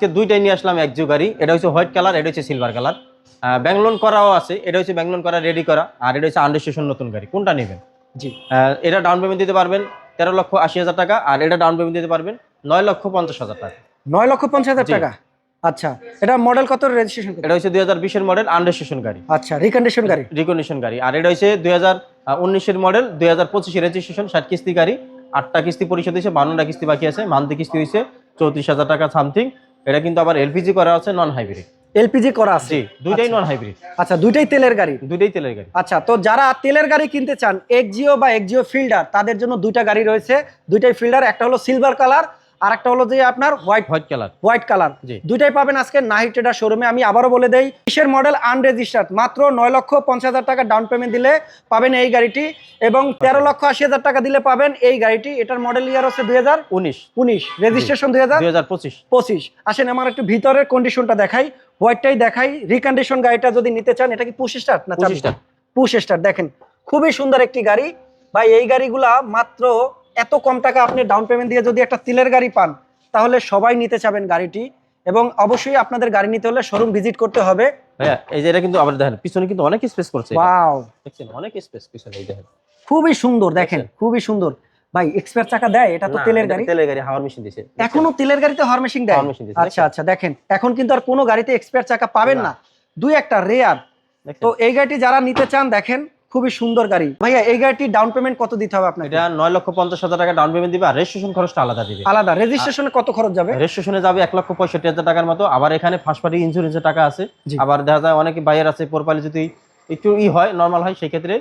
আজকে দুইটাই নিয়ে আসলাম একজু গাড়ি এটা হচ্ছে হোয়াইট কালার এটা হচ্ছে সিলভার কালার। ব্যাংলোন করাও আছে এটা হচ্ছে ব্যাংলোন করা রেডি করা আর এটা হচ্ছে আন্ডারস্টেশন নতুন গাড়ি। কোনটা নেবেন? জি। এটা ডাউন পেমেন্ট দিতে পারবেন তেরো লক্ষ আশি হাজার টাকা আর এটা ডাউন পেমেন্ট দিতে পারবেন নয় লক্ষ পঞ্চাশ হাজার টাকা। নয় লক্ষ পঞ্চাশ হাজার টাকা? আচ্ছা এটা মডেল কত রেজিস্ট্রেশন এটা হচ্ছে দুই হাজার বিশের মডেল আন্ডারস্টেশন গাড়ি। আচ্ছা রিকন্ডিশন গাড়ি? রিকন্ডিশন গাড়ি। আর এটা হচ্ছে দুই হাজার উনিশের মডেল দুই হাজার পঁচিশে রেজিস্ট্রেশন ষাট কিস্তি গাড়ি আটটা কিস্তি পরিশোধ হয়েছে বান্নটা কিস্তি বাকি আছে মান্থলি কিস্তি হয়েছে চৌত্রিশ হাজার টাকা সামথিং এটা কিন্তু আবার এলপিজি করা আছে নন হাইব্রিড এলপিজি করা আছে? দুইটাই আচ্ছা। নন হাইব্রিড আচ্ছা দুইটাই তেলের গাড়ি? দুইটাই তেলের গাড়ি। আচ্ছা তো যারা তেলের গাড়ি কিনতে চান এক্সিও বা এক্সিও ফিল্ডার তাদের জন্য দুইটা গাড়ি রয়েছে। দুইটাই ফিল্ডার একটা হলো সিলভার কালার আর একটা হলো যে আপনার white white colour white colour. দুইটাই পাবেন আজকে নাহি ট্রেডার শোরুমে আমি আবারও বলে দেই কিসের মডেল আনরেজিস্টার্ড মাত্র নয় লক্ষ পঞ্চাশ হাজার টাকা ডাউন পেমেন্ট দিলে পাবেন এই গাড়িটি এবং তেরো লক্ষ আশি হাজার টাকা দিলে পাবেন এই গাড়িটি। এটার মডেল ইয়ার হচ্ছে দুই হাজার উনিশ। উনিশ। রেজিস্ট্রেশন দুই হাজার দুই হাজার পঁচিশ। পঁচিশ। আসেন আমার একটু ভিতরের কন্ডিশনটা দেখাই। হোয়াইটটাই দেখাই। রিকন্ডিশন গাড়িটা যদি নিতে চান এটা কি পুশ স্টার্ট না পুশ স্টার্ট দেখেন খুবই সুন্দর একটি গাড়ি। ভাই এই গাড়িগুলা মাত্র এত কম টাকা আপনি ডাউন পেমেন্ট দিয়ে যদি একটা তিলের গাড়ি পান তাহলে সবাই নিতে চাবেন গাড়িটি। এবং অবশ্যই আপনাদের গাড়ি নিতে হলে শোরুম ভিজিট করতে হবে। ভাইয়া এই যে এটা কিন্তু আবার দেখেন পিছনে কিন্তু অনেক স্পেস করছে ওয়াও দেখছেন অনেক স্পেস পিছনে এই দেখেন। খুবই সুন্দর দেখেন খুবই সুন্দর। ভাই এক্সপায়ার চাকা দেয় এটা তো তেলের গাড়ি। তেলের গাড়ি হাওয়ার মেশিন দিছে। এখনও তেলের গাড়িতে দেয়? হাওয়ার মেশিন দিছে আচ্ছা আচ্ছা দেখেন এখন কিন্তু আর কোনো গাড়িতে এক্সপায়ার চাকা পাবেন। না। দুই একটা রেয়ার তো এই গাড়িটি যারা নিতে চান দেখেন খুবই সুন্দর গাড়ি। ভাইয়া এই গাড়িটি ডাউন পেমেন্ট কত দিতে হবে আপনাকে? এটা নয় লক্ষ পঞ্চাশ হাজার টাকা ডাউন পেমেন্ট দিবে আর রেজিস্ট্রেশন খরচটা আলাদা দিবে। আলাদা। রেজিস্ট্রেশনে কত খরচ যাবে? রেজিস্ট্রেশনে যাবে এক লক্ষ পঁয়ষট্টি হাজার টাকার মতো। আবার এখানে ফার্স্ট পার্টি ইন্স্যুরেন্সের টাকা আছে। আবার দেখা যায় অনেকে বাইয়ার আছে পরপালি যদি একটু ই হয় নরমাল হয় সেই ক্ষেত্রে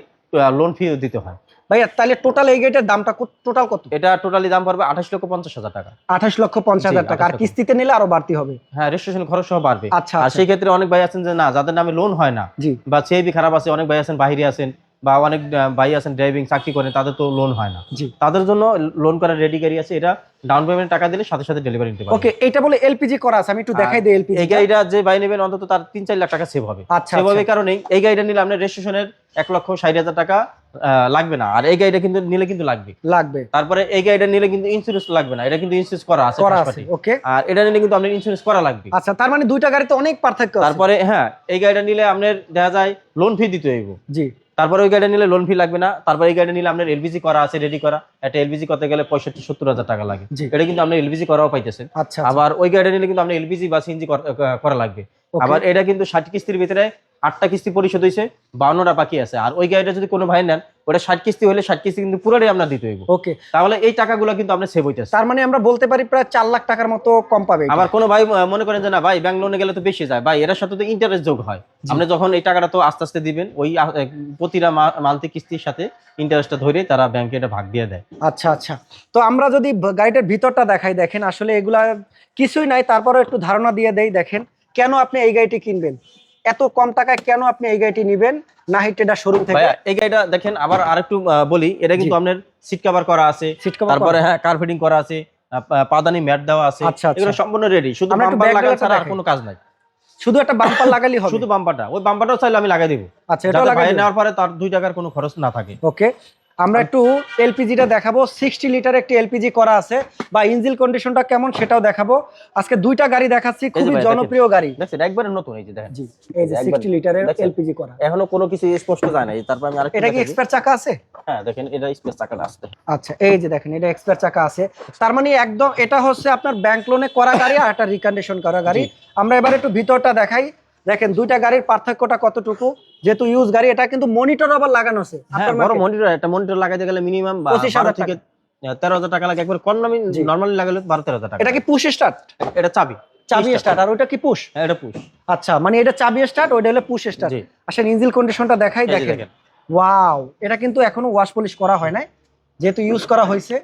লোন ফি দিতে হয়। ভাইয়া তাহলে টোটাল এই গাড়িটার দামটা টোটাল কত? এটা টোটালি দাম পড়বে আঠাশ লক্ষ পঞ্চাশ হাজার টাকা। আঠাশ লক্ষ পঞ্চাশ হাজার টাকা। আর 28 কিস্তিতে নিলে আরও বাড়তি হবে। হ্যাঁ রেজিস্ট্রেশন খরচ সহ বাড়বে। আচ্ছা, আর আচ্ছা। সেই ক্ষেত্রে অনেক ভাই আছেন যে না যাদের নামে লোন হয় না বা সিআইবি খারাপ আছে অনেক ভাই আছেন বাইরে আছেন বা অনেক ভাই আছেন ড্রাইভিং চাকরি করেন তাদের তো লোন হয় না। তাদের জন্য লোন করার রেডি গাড়ি আছে এটা ডাউন পেমেন্ট টাকা দিলে সাথে সাথে ডেলিভারি নিতে পারবে ওকে এটা বলে এলপিজি করা আছে আমি একটু দেখাই দিই এলপিজি এই গাড়িটা যে ভাই নেবেন অন্তত তার তিন চার লাখ টাকা সেভ হবে। আচ্ছা, সেভ হবে আচ্ছা। কারণেই এই গাড়িটা নিলে আপনার রেজিস্ট্রেশনের এক লক্ষ ষাট হাজার টাকা লাগবে না। আর এই গাড়িটা কিন্তু নিলে কিন্তু লাগবে। লাগবে। তারপরে এই গাড়িটা নিলে কিন্তু ইন্স্যুরেন্স লাগবে না এটা কিন্তু ইন্স্যুরেন্স করা আছে করা আছে ওকে। আর এটা নিলে কিন্তু আপনার ইন্স্যুরেন্স করা লাগবে। আচ্ছা তার মানে দুইটা গাড়িতে অনেক পার্থক্য আছে। তারপরে হ্যাঁ এই গাড়িটা নিলে আপনার দেখা যায় লোন ফি দিতে হইব। জি। তারপরে ওই গাড়িটা নিলে লোন ফি লাগবে না তারপরে এই গাড়ি নিলে আপনার এলপিজি করা আছে রেডি করা। একটা এলপিজি করতে গেলে পঁয়ষট্টি সত্তর হাজার টাকা লাগে। এটা কিন্তু আপনার এলপিজি করাও পাইতেছেন। আচ্ছা আবার ওই গাড়িটা নিলে কিন্তু আপনার এলপিজি বা সিএনজি করা লাগবে। আবার এটা কিন্তু ষাট কিস্তির ভিতরে আটটা কিস্তি পরিশোধ হয়েছে বাউন্নটা বাকি আছে। আর ওই গাড়িটা যদি কোনো ভাই নেন ওটা ষাট কিস্তি হলে ষাট কিস্তি কিন্তু পুরোটাই আপনার দিতে হইব। ওকে। তাহলে এই টাকাগুলো কিন্তু আপনার সেভ হইতেছে তার মানে আমরা বলতে পারি প্রায় চার লাখ টাকার মতো কম পাবে আবার কোনো ভাই মনে করেন যে না ভাই ব্যাংক লোনে গেলে তো বেশি যায়। ভাই এর সাথে তো ইন্টারেস্ট যোগ হয়। আপনি যখন এই টাকাটা তো আস্তে আস্তে দিবেন ওই প্রতিটা মালতি কিস্তির সাথে ইন্টারেস্টটা ধরে তারা ব্যাংকে এটা ভাগ দিয়ে দেয়। আচ্ছা আচ্ছা। তো আমরা যদি গাড়িটার ভিতরটা দেখাই দেখেন আসলে এগুলা কিছুই নাই। তারপরে একটু ধারণা দিয়ে দেই দেখেন। কেন আপনি এই গাড়িটি কিনবেন? এত কম টাকায় কেন আপনি এই গাড়িটি নেবেন? না ট্রেডার শোরুম থেকে। এই গাড়িটা দেখেন আবার আরেকটু বলি এটা কিন্তু আপনার সিট কভার করা আছে সিট কভার তারপরে হ্যাঁ কার্পেটিং করা আছে পাদানি ম্যাট দেওয়া আছে আচ্ছা, আচ্ছা। এগুলো সম্পূর্ণ রেডি শুধু বাম্পার লাগানো ছাড়া আর কোনো কাজ নাই। শুধু একটা বাম্পার লাগালি হবে। শুধু বাম্পারটা ওই বাম্পারটাও চাইলে আমি লাগাই দেব। আচ্ছা এটা লাগাই নেওয়ার পরে তার দুই টাকার কোনো খরচ না থাকে। ওকে। আমরা একটু এলপিজিটা দেখাবো। সিক্সটি লিটার একটি এলপিজি করা আছে। বা ইঞ্জিন কন্ডিশনটা কেমন সেটাও দেখাবো। আজকে দুইটা গাড়ি দেখাচ্ছি খুবই জনপ্রিয় গাড়ি। দেখছেন একবারে নতুন এই যে দেখেন। জি এই যে একবার সিক্সটি লিটারের এলপিজি করা। এখনও কোনো কিছু স্পষ্ট যায় না তারপর আমি আরেকটু এটা কি এক্সপার্ট চাকা আছে? হ্যাঁ দেখেন এটা আসতে আচ্ছা এই যে দেখেন এটা এক্সপার্ট চাকা আছে। তার মানে একদম এটা হচ্ছে আপনার ব্যাংক লোনে করা গাড়ি আর একটা রিকন্ডিশন করা গাড়ি। আমরা এবার একটু ভিতরটা দেখাই। দেখেন দুইটা গাড়ির পার্থক্যটা কতটুকু? যেহেতু ইউজ গাড়ি এটা কিন্তু মনিটর আবার লাগানো আছে হ্যাঁ বড় মনিটর একটা মনিটর লাগাইতে গেলে মিনিমাম 25,000 থেকে তেরো হাজার টাকা লাগে। একবার কম দামি নর্মালি লাগালে বারো তেরো হাজার টাকা এটা কি পুশ স্টার্ট এটা চাবি। চাবি স্টার্ট আর ওটা কি পুশ হ্যাঁ এটা পুশ আচ্ছা মানে এটা চাবি স্টার্ট ওটা হলো পুশ স্টার্ট জি। আসেন ইঞ্জিন কন্ডিশনটা দেখাই এই দেখেন। দেখেন। ওয়াও এটা কিন্তু এখনও ওয়াশ পলিশ করা হয় নাই যেহেতু ইউজ করা হয়েছে।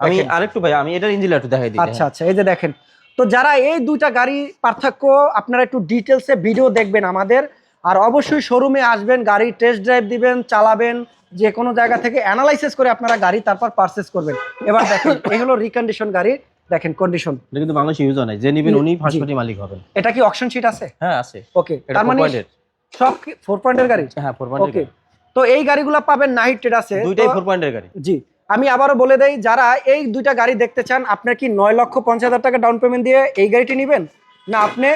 আমি আরেকটু ভাই আমি এটার ইঞ্জিন একটু দেখাই দিই। আচ্ছা আচ্ছা এই যে দেখেন। তো যারা এই দুইটা গাড়ি পার্থক্য আপনারা একটু ডিটেলসে ভিডিও দেখবেন আমাদের। আর অবশ্যই শোরুমে আসবেন গাড়ি টেস্ট ড্রাইভ দিবেন চালাবেন যে কোনো জায়গা থেকে অ্যানালাইসিস করে আপনারা গাড়ি তারপর পারচেস করবেন। এবার দেখেন এই হলো রিকন্ডিশন গাড়ি। দেখেন কন্ডিশন এটা কিন্তু বাংলাদেশে ইউজ হয় না যে নিবেন উনি ফার্স্ট পার্টি মালিক হবেন। এটা কি অকশন শিট আছে? হ্যাঁ আছে। ওকে তার মানে 4.8 সব ফোর পয়েন্টের গাড়ি? হ্যাঁ ফোর ওকে তো এই গাড়িগুলো পাবেন নাইট ট্রেড আছে। দুইটাই ফোর পয়েন্টের গাড়ি। জি। আমি আবারও বলে দেই যারা এই দুইটা গাড়ি দেখতে চান আপনার কি নয় লক্ষ পঞ্চাশ হাজার টাকা ডাউন পেমেন্ট দিয়ে এই গাড়িটি নেবেন? না আপনি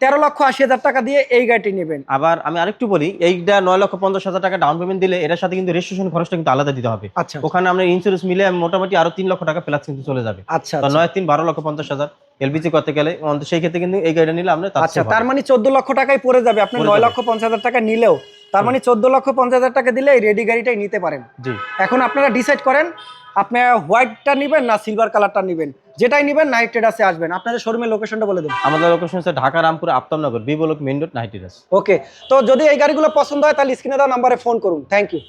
তেরো লক্ষ আশি হাজার টাকা দিয়ে এই গাড়িটি নেবেন। আবার আমি আরেকটু বলি এইটা নয় লক্ষ পঞ্চাশ হাজার টাকা ডাউন পেমেন্ট দিলে এটার সাথে কিন্তু রেজিস্ট্রেশন খরচটা কিন্তু আলাদা দিতে হবে। আচ্ছা ওখানে আমরা ইন্স্যুরেন্স মিলে মোটামুটি আরও তিন লক্ষ টাকা প্লাস কিন্তু চলে যাবে। আচ্ছা নয় তিন বারো লক্ষ পঞ্চাশ হাজার এলপিজি করতে গেলে সেই ক্ষেত্রে কিন্তু এই গাড়িটা নিলে আমরা আচ্ছা তার মানে চোদ্দ লক্ষ টাকাই পড়ে যাবে। আপনি নয় লক্ষ পঞ্চাশ হাজার টাকা নিলেও তার মানে চোদ্দ লক্ষ পঞ্চাশ হাজার টাকা দিলে এই রেডি গাড়িটাই নিতে পারেন। জি। এখন আপনারা ডিসাইড করেন আপনি হোয়াইটটা নেবেন না সিলভার কালারটা নেবেন। যেটাই নেবেন নাইট ট্রেডার্সে আসবেন। আপনাদের শোরুমের লোকেশনটা বলে দেবেন। আমাদের লোকেশন হচ্ছে Dhaka Rampur Aftabnagar B block road road রেডাস okay তো যদি এই গাড়িগুলো পছন্দ হয় তাহলে স্ক্রিনে দেওয়া নাম্বারে ফোন করুন। Thank you